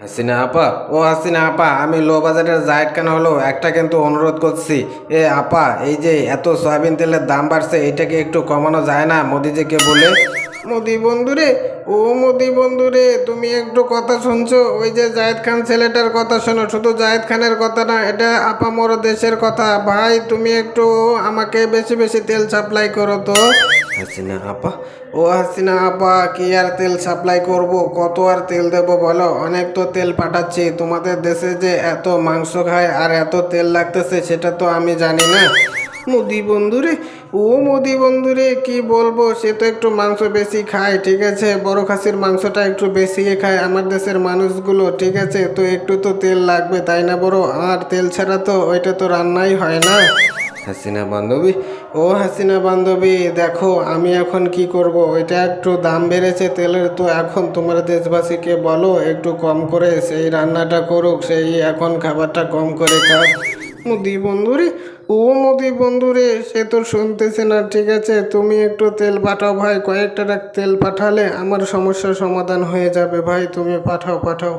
হাসিনা আপা, ও হাসিনা আপা, আমি লো বাজারের জায়েদ খান হলো, একটা কিন্তু অনুরোধ করছি। এ আপা, এই যে এত সয়াবিন তেলের দাম বাড়ছে এটাকে একটু কমানো যায় না? মোদিজিকে বলে, মোদি বন্ধুরে, ও মোদি বন্ধুরে, তুমি একটু কথা শুনছো? ওই যে জায়েদ খান ছেলেটার কথা শোনো, শুধু জায়েদ খানের কথা না, এটা আপা মোর দেশের কথা। ভাই, তুমি একটু আমাকে বেশি বেশি তেল সাপ্লাই করো তো। হাসিনা আপা? ও হাসিনা আপা, কি আর তেল সাপ্লাই করব? কত আর তেল দেব বলো? অনেক তো তেল পাঠাচ্ছি। তোমাদের দেশে যে এত মাংস খায় আর এত তেল লাগতেছে, সেটা তো আমি জানি না। মোদি বন্ধুরে, ও মোদি বন্ধুরে, কি বলব? সে তো একটু মাংস বেশি খায়, ঠিক আছে? বড় খাসির মাংসটা একটু বেশি খায় আমার দেশের মানুষগুলো, ঠিক আছে? তো একটু তো তেল লাগবে, তাই না বড়? আর তেল ছাড়া তো ওইটা তো রান্নাই হয় না। হাসিনা বান্ধবী। ও হাসিনা বান্ধবী, দেখো, আমি এখন কি করব? এটা একটু দাম বেড়েছে তেলের, তো এখন তোমার দেশবাসীকে বলো, একটু কম করে সেই রান্নাটা করুক, সেই এখন খাবারটা কম করে খাক। মুদি বন্ধুরে, ও মুদি বন্ধুরে, সে তো শুনতেছে না, ঠিক আছে, তুমি একটু তেল পাঠাও ভাই, কয়েকটা তেল পাঠালে আমার সমস্যার সমাধান হয়ে যাবে ভাই, তুমি পাঠাও পাঠাও।